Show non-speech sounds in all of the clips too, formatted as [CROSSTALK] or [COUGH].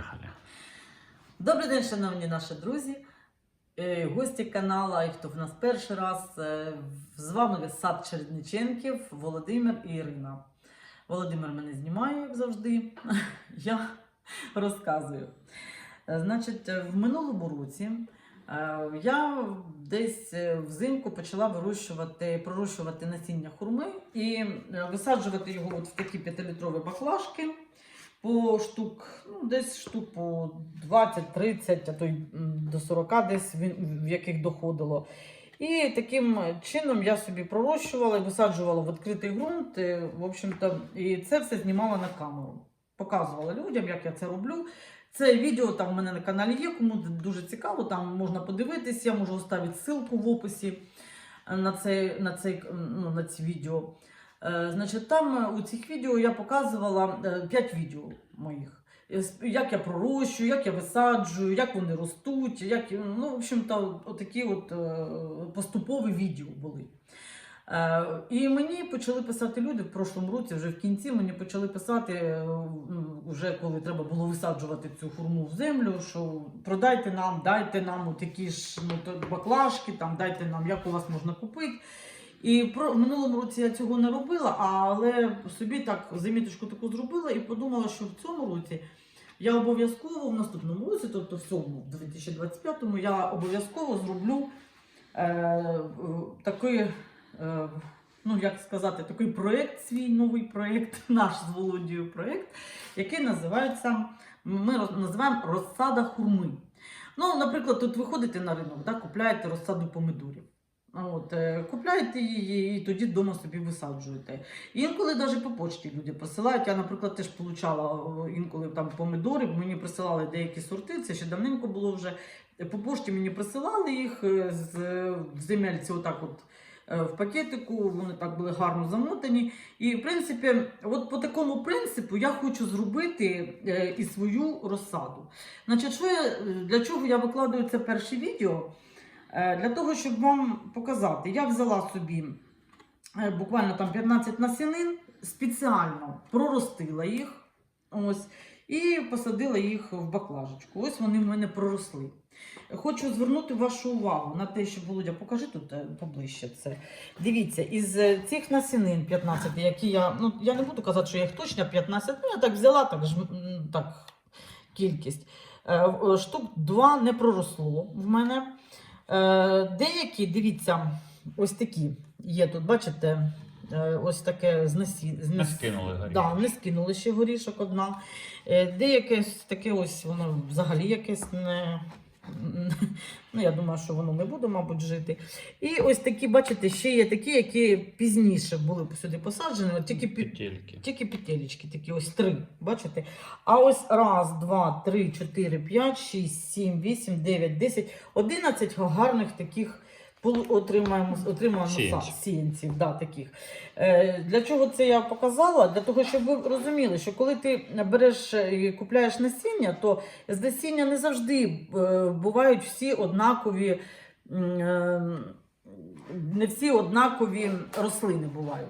Поїхали. Добрий день, шановні наші друзі, е, гості каналу, і хто в нас перший раз. Е, З вами сад Чередниченків, Володимир і Ірина. Володимир мене знімає, як завжди. [LAUGHS] Я розказую. Е, Значить, в минулому році я десь взимку почала вирощувати, пророщувати насіння хурми і висаджувати його от в такі 5-літрові баклажки по штук, ну, десь штук по 20-30, а то й до 40 десь в яких доходило. І таким чином я собі пророщувала і висаджувала в відкритий ґрунт. і, В общем-то, і це все знімала на камеру. Показувала людям, як я це роблю. Це відео там в мене на каналі є, кому дуже цікаво, там можна подивитись, я можу оставити ссылку в описі е, на, цей, на, цей, ну, на ці відео. Е, Значить, там е, у цих відео я показувала 5 відео моїх. Е, Як я пророщую, як я висаджую, як вони ростуть, як, ну, в общем-то, отакі от е, поступові відео були. Е, І мені почали писати люди в прошлому році, вже в кінці мені почали писати, е, вже коли треба було висаджувати цю хурму в землю, що продайте нам, дайте нам такі ж ну, баклажки, там, дайте нам, як у вас можна купити. І про в минулому році я цього не робила, але собі так заміточку таку зробила і подумала, що в цьому році я обов'язково в наступному році, тобто в цьому, в 2025-му, я обов'язково зроблю е, е, такий, е, ну як сказати, такий проєкт, свій новий проєкт, [LAUGHS] наш з Володією проєкт, який називається, ми називаємо розсада хурми. Ну, наприклад, тут ви ходите на ринок, да, купляєте розсаду помидорів. От, е, купляєте її і тоді вдома собі висаджуєте. Інколи навіть по почті люди присилають. Я, наприклад, теж е, інколи там помидори, мені присилали деякі сорти, це ще давненько було вже. По пошті мені присилали їх е, з в земельці, отак от е, в пакетику, вони так були гарно замотані. І, в принципі, от по такому принципу я хочу зробити і свою розсаду. Значить, що я, для чого я викладаю це перше відео? Е, Для того, щоб вам показати, я взяла собі е, буквально там 15 насінин, спеціально проростила їх ось, і посадила їх в баклажечку. Ось вони в мене проросли. Хочу звернути вашу увагу на те, що Володя, покажи тут е, поближче це. Дивіться, із цих насінин 15, які я. Ну, я не буду казати, що я їх точно 15, ну я так взяла, так, так кількість. Штук 2 не проросло в мене. Е, Деякі, дивіться, ось такі є тут, бачите, е, ось таке з насі... Не скинули горішок. Да, не скинули ще горішок одна. Е, Деяке таке ось воно взагалі якесь не. [LAUGHS] Ну, я думаю, що воно не буде, мабуть, жити. І ось такі, бачите, ще є такі, які пізніше були сюди посаджені, от тільки Петельки. тільки петелечки, такі ось три. Бачите? А ось раз, два, три, чотири, п'ять, шість, сім, вісім, дев'ять, десять, одинадцять гарних таких отримаємо, отримаємо Сіянців. Да, таких. Е, для чого це я показала? Для того, щоб ви розуміли, що коли ти береш і купляєш насіння, то з насіння не завжди е, бувають всі однакові. е, Не всі однакові рослини бувають.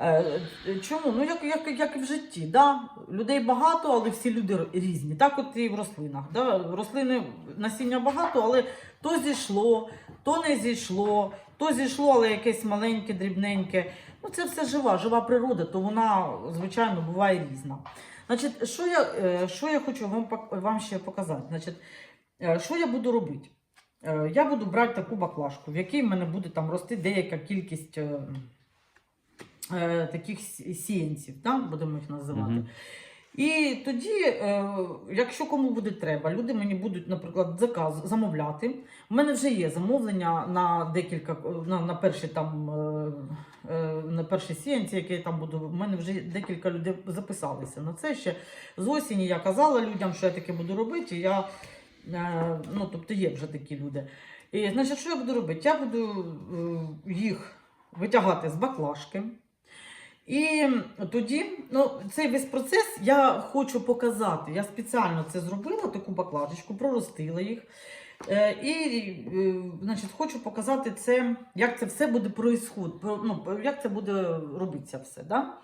Е, Чому? Ну, як, як, як і в житті. Да? Людей багато, але всі люди різні. Так от і в рослинах. Да? Рослини насіння багато, але то зійшло, то не зійшло, то зійшло, але якесь маленьке, дрібненьке. Ну, це все жива, жива природа, то вона, звичайно, буває різна. Значить, що я, е, що я хочу вам, вам ще показати? Значить, е, що я буду робити? Е, Я буду брати таку баклажку, в якій в мене буде там рости деяка кількість е, таких сі- сіянців, да? будемо їх називати. Мгм. І тоді, е, якщо кому буде треба, люди мені будуть, наприклад, заказ замовляти. У мене вже є замовлення на декілька е, на, на перші там е, на перші сіянці, які я там буду. У мене вже декілька людей записалися на це ще з осені. Я казала людям, що я таке буду робити. Я, ну, тобто є вже такі люди. І, значить, що я буду робити? Я буду їх витягати з баклажки. І тоді, ну, цей весь процес я хочу показати. Я спеціально це зробила, таку баклажечку, проростила їх. Е, і е, значить, хочу показати це, як це все буде происход, ну, як це буде робитися все. Да?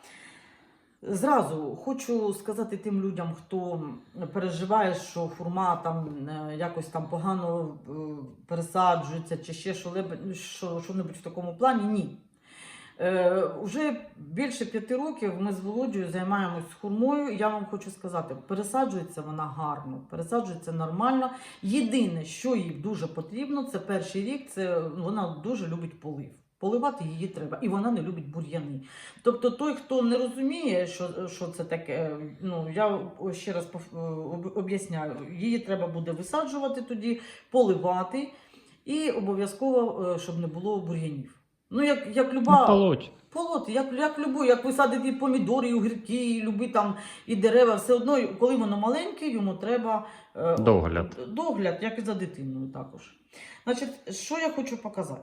Зразу хочу сказати тим людям, хто переживає, що хурма там е, якось там погано пересаджується чи ще що-лебе- що, що-небудь в такому плані. Ні. Е, уже більше п'яти років ми з Володією займаємось хурмою. Я вам хочу сказати, пересаджується вона гарно, пересаджується нормально. Єдине, що їй дуже потрібно, це перший рік, це вона дуже любить полив. Поливати її треба, і вона не любить бур'яни. Тобто, той, хто не розуміє, що, що це таке, ну я ще раз об'ясняю, її треба буде висаджувати тоді, поливати, і обов'язково, е, щоб не було бур'янів. Ну, як, як люба. Полоть. Полот, як, як любу, як ви садите і помідори, і огірки, і любі там і дерева, все одно, коли воно маленьке, йому треба е, Догляд. Догляд, як і за дитиною також. Значить, що я хочу показати?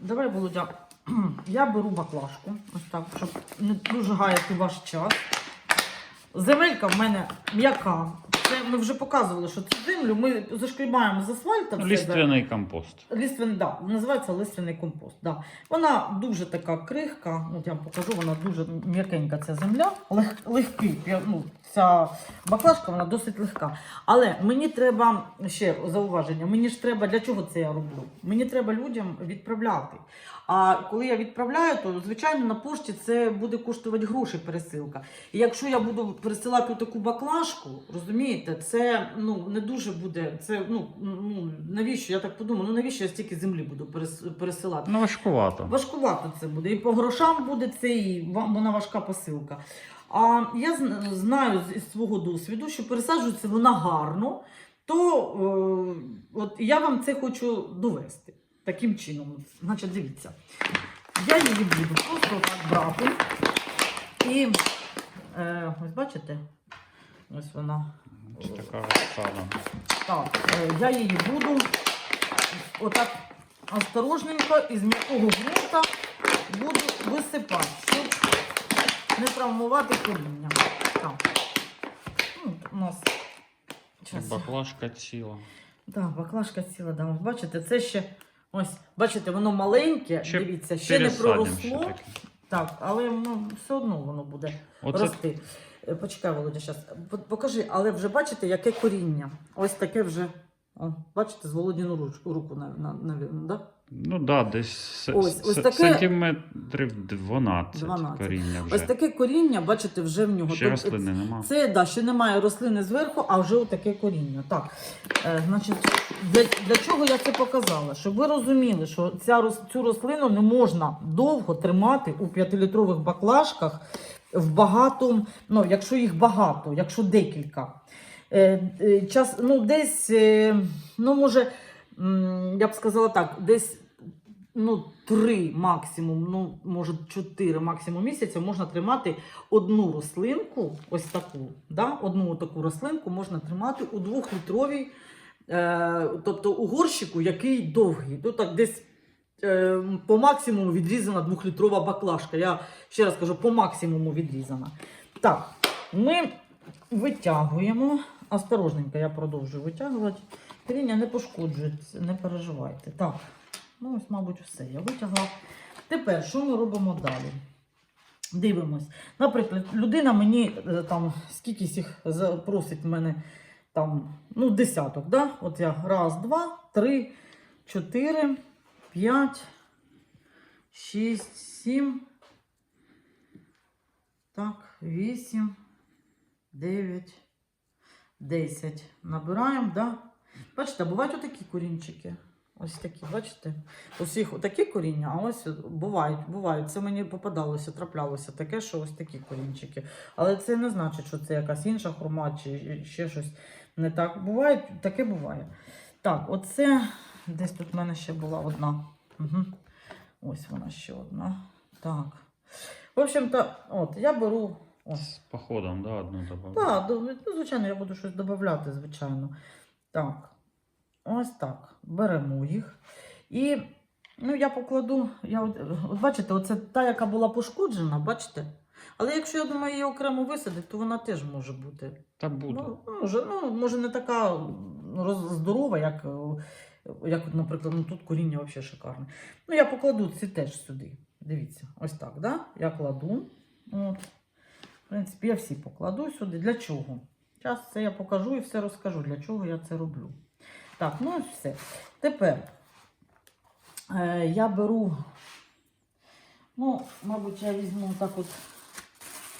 Давай, Володя, [CLEARS THROAT] я беру баклажку, ось так, щоб не дуже гаяти ваш час. Земелька в мене м'яка. Це ми вже показували, що цю землю ми зашкрібаємо з асфальтом. Лиственний компост. Листвен, да, називається лиственний компост. Да. Вона дуже така крихка, от я вам покажу, вона дуже м'якенька ця земля, лег, легкий, ну, ця баклажка вона досить легка. Але мені треба ще зауваження, мені ж треба, для чого це я роблю? Мені треба людям відправляти. А коли я відправляю, то звичайно на пошті це буде коштувати гроші пересилка. І якщо я буду пересилати таку баклажку, розумієте, це ну не дуже буде. Це ну, ну навіщо? Я так подумала, ну навіщо я стільки землі буду перес- пересилати? Ну, важкувато. Важкувато це буде. І по грошам буде це, і ва- вона важка посилка. А я зн- знаю з- із свого досвіду, що пересаджується вона гарно, то е, от я вам це хочу довести таким чином. Значить, дивіться, я її буду просто так брати. І е, ось бачите, ось вона. Ось така розсада. Так, е, я її буду отак осторожненько із м'якого ґрунта буду висипати, щоб не травмувати коріння. Так. Ну, у нас щас я- Баклажка ціла. Да, баклажка ціла, да. Ось Бачите, це ще ось, бачите, воно маленьке, Ще дивіться, ще не Пересадимо проросло. таке. Так, але ну, все одно воно буде Оце рости. Е, Почекай, Володя, зараз. Покажи, але вже бачите, яке коріння. Ось таке вже. О, бачите, з Володіну руч- руку, на, на, навірно, да? Ну да, десь Ось- ось таке- сантиметрів 12, 12. коріння вже. Ось таке коріння, бачите, вже в нього. Ще Тобто рослини нема. Це да, ще немає рослини зверху, а вже отаке коріння. Так, е, значить, для, для чого я це показала? Щоб ви розуміли, що ця, рос- цю рослину не можна довго тримати у 5-літрових баклажках в багато, ну, якщо їх багато, якщо декілька. Е, е, час, ну, десь, е, ну, може, я б сказала так, десь ну, три максимум, ну, може, чотири максимум місяця можна тримати одну рослинку, ось таку, да? одну таку рослинку можна тримати у двохлітровій, е, тобто у горщику, який довгий. Ну, так, десь по максимуму відрізана двохлітрова баклажка. Я ще раз кажу, по максимуму відрізана. Так, ми витягуємо. Осторожненько, я продовжую витягувати. Коріння не пошкоджується, не переживайте. Так, ну ось, мабуть, все. Я витягла. Тепер, що ми робимо далі? Дивимось. Наприклад, людина мені е, там скільки їх просить мене там, ну, десяток, да? От я раз, два, три, чотири, п'ять, шість, сім. Так, вісім, дев'ять, десять. Набираємо, да? Бачите, бувають отакі корінчики. Ось такі, бачите? Усіх такі коріння, а ось бувають, бувають. Це мені попадалося, траплялося таке, що ось такі корінчики. Але це не значить, що це якась інша хурма чи ще щось не так. Буває, таке буває. Так, оце десь тут в мене ще була одна. Угу. Ось вона ще одна. Так. В общем-то, от, я беру. Ось. З походом, да, одну добавили. Так, ну, звичайно, я буду щось додати, звичайно. Так. Ось так. Беремо їх. І ну, я покладу. Я, от, от бачите, оце та, яка була пошкоджена, бачите? Але якщо я думаю, її окремо висадити, то вона теж може бути. Та буде. Ну, може, ну, може, не така роз- здорова, як, як от, наприклад, ну, тут коріння взагалі шикарне. Ну, я покладу ці теж сюди. Дивіться, ось так, да? Я кладу. От. принципі, я всі покладу сюди. Для чого? Зараз це я покажу і все розкажу, для чого я це роблю. Так, ну ось все. Тепер е, я беру, ну, мабуть, я візьму так от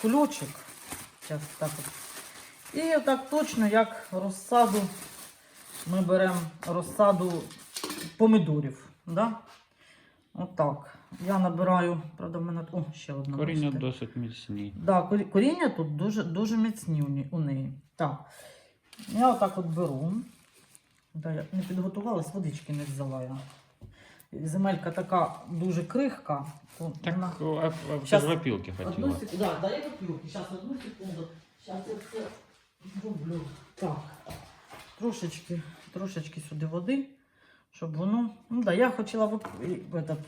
кульочок. Зараз так от. І отак точно, як розсаду, ми беремо розсаду помидорів. Да? Отак. Я набираю, правда, в мене. О, ще одна. Коріння бачите. досить міцні. Да, коріння тут дуже, дуже міцні у неї. Так. Я отак от беру. Да, я не підготувалась, водички не взяла я. Земелька така дуже крихка. То Так, вона... а, а, Щас. ж в опілки Одну секунду. Да, дай копілки. Зараз одну секунду. Зараз я все зроблю. Так. Трошечки, трошечки сюди води, щоб воно. Ну да, я хотіла в-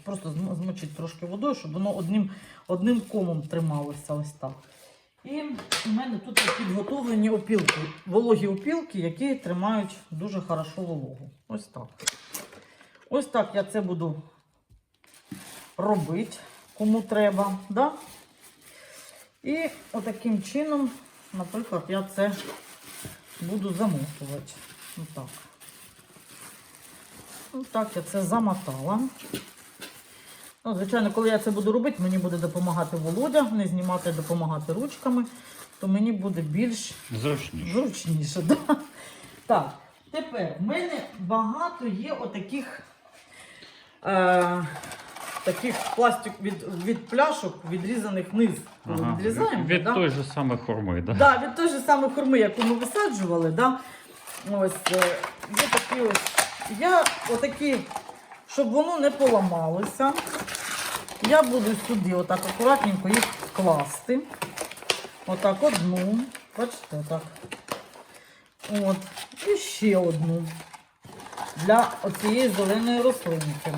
просто змочити трошки водою, щоб воно одним, одним комом трималося ось так. І у мене тут підготовлені опілки, вологі опілки, які тримають дуже хорошо вологу. Ось так. Ось так я це буду робити, кому треба. Да? І отаким чином, наприклад, я це буду замотувати. Отак. Отак я це замотала. Ну, звичайно, коли я це буду робити, мені буде допомагати Володя, не знімати, допомагати ручками, то мені буде більш Зручніше. зручніше. Да? Так, тепер в мене багато є отаких е, таких пластик від, від пляшок, відрізаних вниз. Коли Ага. відрізаємо, Від да? той же самої хурми, да? Да, від той же самої хурми, яку ми висаджували, да? ось, е, є такі ось. Я отакі, щоб воно не поламалося, я буду сюди отак акуратненько їх класти. Отак одну. Бачите, отак. От. І ще одну. Для оцієї зеленої рослинки.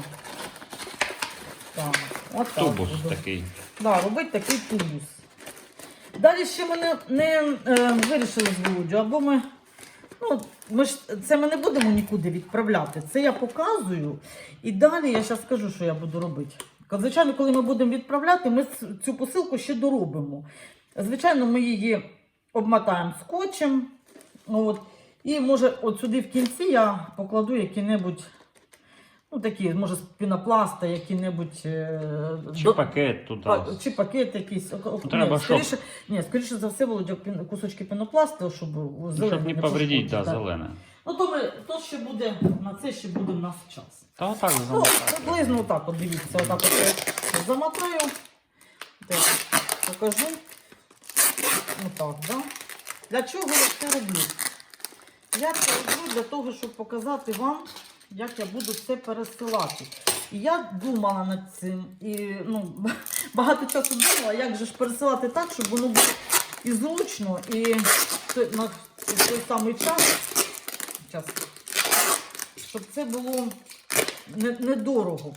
Так, отак. Тубус буду. такий. Да, робить такий тубус. Далі ще ми не, не е, вирішили з Володю, або ми. Ну, ми ж це ми не будемо нікуди відправляти. Це я показую. І далі я зараз скажу, що я буду робити. Звичайно, коли ми будемо відправляти, ми цю посилку ще доробимо. Звичайно, ми її обмотаємо скотчем. От. І може, от сюди в кінці я покладу які-небудь, ну такі, може, з пінопласта, які-небудь. е, Чи до- пакет туди. а, Чи пакет якийсь. О- Треба, ні, скоріше, ні, скоріше за все, Володя, пін- кусочки пінопласту, щоб Ну, Щоб не повредити, да, зелене. Ну, то, ми, то ще буде, на це ще буде в нас час. Та отак Ну, замотати. приблизно отак, от дивіться, отак от я замотаю. Так, покажу. Отак, да? Для чого я це роблю? Я це роблю для того, щоб показати вам, як я буду це пересилати. І я думала над цим, і ну, [LAUGHS] багато часу думала, як же ж пересилати так, щоб воно було і зручно, і на той самий час, час щоб це було не- недорого.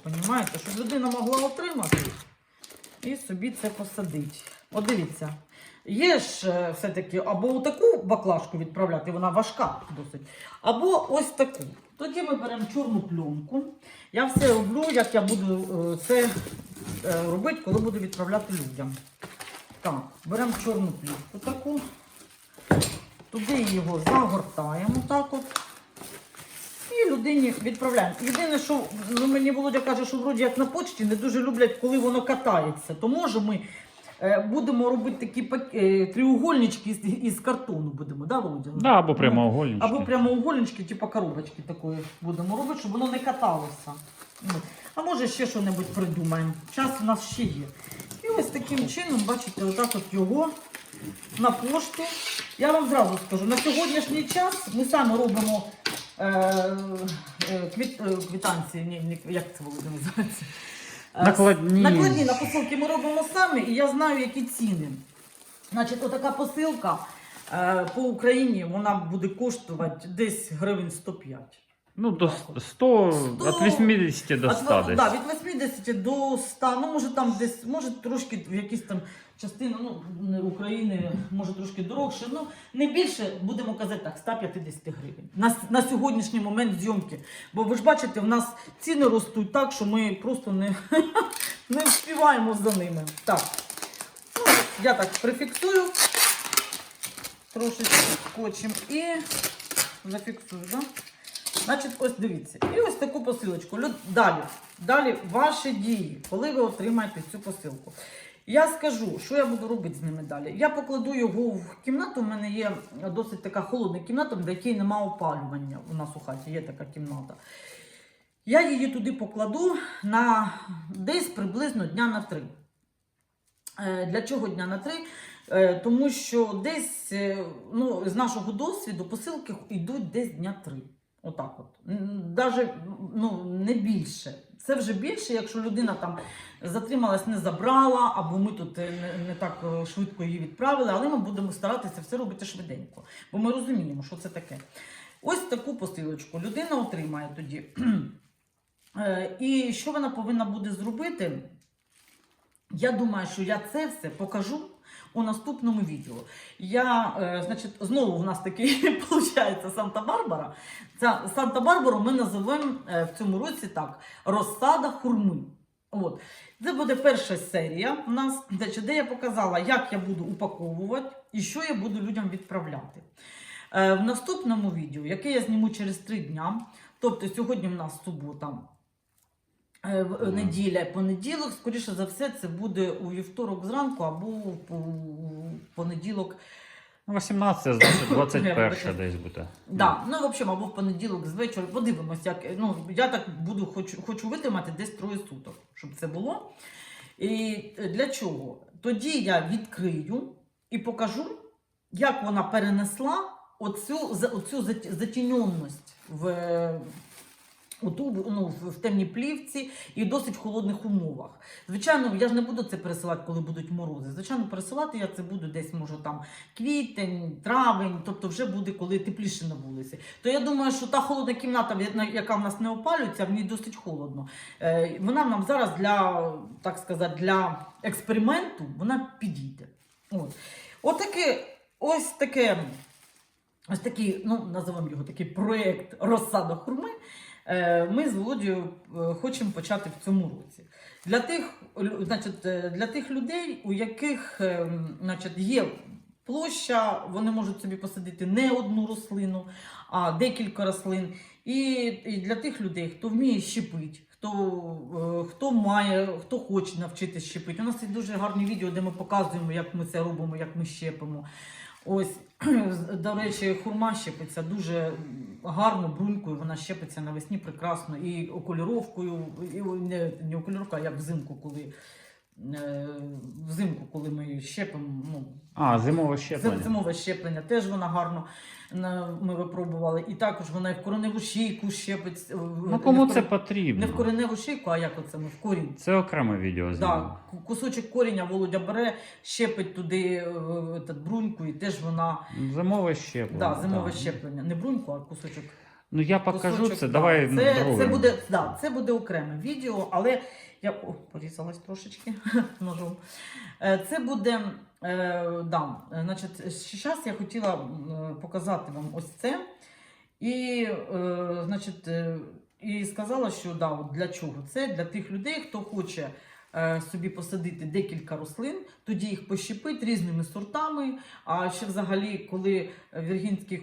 Щоб людина могла отримати і собі це посадити. От дивіться, є ж е, все-таки або таку баклажку відправляти, вона важка досить, або ось таку. Тоді ми беремо чорну пленку. Я все роблю, як я буду е, це е, робити, коли буду відправляти людям. Так, беремо чорну плівку таку, туди його загортаємо так от. І людині відправляємо. Єдине, що ну, мені Володя каже, що вроді як на почті не дуже люблять, коли воно катається. То може ми будемо робити такі е, тріугольнички із, картону будемо, да, Володя? Да, або прямоугольнички. Або прямоугольнички, типу коробочки такої будемо робити, щоб воно не каталося. А може ще щось придумаємо. Час у нас ще є. І ось таким чином, бачите, отак от його на пошту. Я вам зразу скажу, на сьогоднішній час ми самі робимо е, е, квіт, е, квитанції, ні, ні, як це Володя називається? Е, Накладні. Накладні на посилки ми робимо самі, і я знаю, які ціни. Значить, отака посилка е, по Україні вона буде коштувати десь гривень 105. Ну, до 100, 100 від 80 до От, 100 от, десь. да, від 80 до 100, ну може там десь, може трошки в якісь там частини ну, України, може трошки дорогше. Ну не більше, будемо казати так, 150 гривень на, на сьогоднішній момент зйомки. Бо ви ж бачите, в нас ціни ростуть так, що ми просто не, [LAUGHS] не вспіваємо за ними. Так. Ну, я так прифіксую трошечки скотчем і зафіксую. Да? Значить, ось дивіться. І ось таку посилочку. Далі, далі ваші дії, коли ви отримаєте цю посилку. Я скажу, що я буду робити з ними далі. Я покладу його в кімнату. У мене є досить така холодна кімната, в якій немає опалювання. У нас у хаті є така кімната. Я її туди покладу на десь приблизно дня на три. Е, Для чого дня на три? Е, Тому що десь е, ну, з нашого досвіду посилки йдуть десь дня три. Отак от. Навіть ну, не більше. Це вже більше, якщо людина там затрималась, не забрала, або ми тут е, не, так е, швидко її відправили, але ми будемо старатися все робити швиденько, бо ми розуміємо, що це таке. Ось таку посилочку людина отримає тоді. [CLEARS THROAT] Е, І що вона повинна буде зробити? Я думаю, що я це все покажу у наступному відео. Я, е, значить, знову в нас такий виходить [LAUGHS] Санта-Барбара. Санта-Барбару ми називаємо е, в цьому році так: розсада хурми. От. Це буде перша серія у нас, де я показала, як я буду упаковувати і що я буду людям відправляти. Е, В наступному відео, яке я зніму через три дня, тобто сьогодні в нас субота. Неділя, понеділок, скоріше за все, це буде у вівторок зранку або у понеділок. Ну, 18, значить 21 десь буде. Да, ну в общем, або в понеділок з вечора. Подивимось, як ну я так буду, хочу, хочу витримати десь троє суток, щоб це було. І е, для чого? Тоді я відкрию і покажу, як вона перенесла оцю, оцю затіньонність в, е, оту, ну, в, темній плівці і в досить холодних умовах. Звичайно, я ж не буду це пересилати, коли будуть морози. Звичайно, пересилати я це буду десь, може, там квітень, травень, тобто вже буде коли тепліше на вулиці. То я думаю, що та холодна кімната, яка в нас не опалюється, в ній досить холодно. Е, Вона нам зараз для, так сказати, для експерименту вона підійде. От. Отаке, ось таке, ось такий, ну, називаємо його такий проєкт розсада хурми. Е, Ми з Володією е, хочемо почати в цьому році. Для тих, значить, е, для тих людей, у яких значить, є площа, вони можуть собі посадити не одну рослину, а декілька рослин. І, для тих людей, хто вміє щепити, хто, хто має, хто хоче навчитися щепити. У нас є дуже гарні відео, де ми показуємо, як ми це робимо, як ми щепимо. Ось, [CLEARS THROAT] до речі, хурма щепиться дуже гарно, брунькою, вона щепиться навесні прекрасно і окольоровкою, і не, не окольоровка, а як взимку, коли. е, Взимку, коли ми її щепимо, ну, А, зимове Зим- щеплення. Зимове щеплення теж вона гарно ми випробували. І також вона і в кореневу шийку щепить. е, Ну кому це потрібно? Не в кореневу шийку, а як оце ми в корінь. Це окреме відео ку- кусочок коріння Володя бере, щепить туди е, бруньку, і теж вона Зимове щеплення. да, зимове так. щеплення. Не бруньку, а кусочок. Ну я покажу кусочок, це, да. давай це, це, буде, да, це буде окреме відео, але я о, порізалась трошечки [LAUGHS] ножом. Е, Це буде. Е, да, е, значить, зараз я хотіла показати вам ось це. І, е, значить, е, і сказала, що да, для чого це? Для тих людей, хто хоче е, собі посадити декілька рослин, тоді їх пощепити різними сортами. А ще взагалі, коли віргінський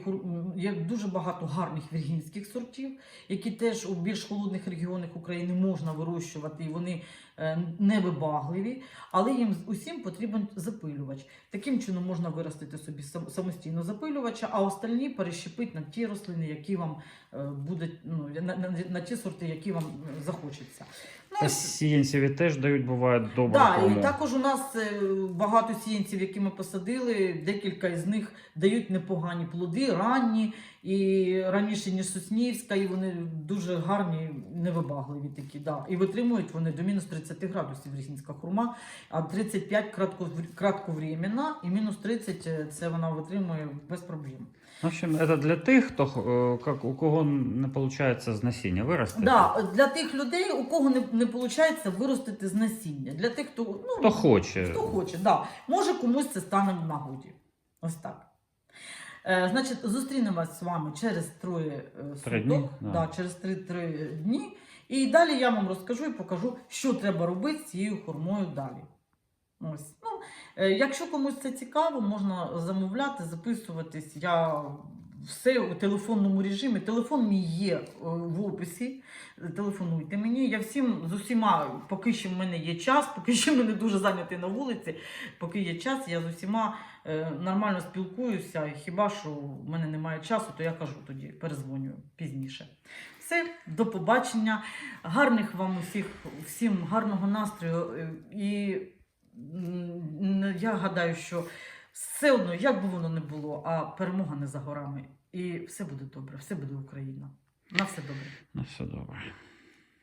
є дуже багато гарних віргінських сортів, які теж у більш холодних регіонах України можна вирощувати, і вони е, невибагливі, але їм усім потрібен запилювач. Таким чином можна виростити собі самостійно запилювача, а остальні перещепити на ті рослини, які вам е, будуть, ну, на, на, на ті сорти, які вам е, захочеться. Та сіянцеві теж дають, буває добре. Да, і також у нас е, багато сіянців, які ми посадили, декілька із них дають непогані плоди, ранні і раніше, ніж Соснівська, і вони дуже гарні, невибагливі такі. Да. І витримують вони до мінус 30 градусів різінська хурма, а 35 кратко, кратковременна, і мінус 30 е, це вона витримує без проблем. В общем, це для тих, хто е, как, у кого не виходить з насіння виростити. Да, для тих людей, у кого не, не виходить виростити з насіння, для тих, хто, ну, Хто хоче. Хто хоче, да. Може комусь це стане в нагоді. Ось так. Е, значить, зустрінемось з вами через троє е, Три суток, дні, да. да, через три, три дні. І далі я вам розкажу і покажу, що треба робити з цією хурмою далі. Ось. Ну, Якщо комусь це цікаво, можна замовляти, записуватись. Я все у телефонному режимі. Телефон мій є е, в описі. Телефонуйте мені. Я всім з усіма, поки що в мене є час, поки що мене дуже зайнятий на вулиці, поки є час, я з усіма е, нормально спілкуюся. Хіба що в мене немає часу, то я кажу тоді, перезвонюю пізніше. Все, до побачення. Гарних вам усіх, всім гарного настрою. е, І я гадаю, що все одно, як би воно не було, а перемога не за горами. І все буде добре, все буде Україна. На все добре. На все добре.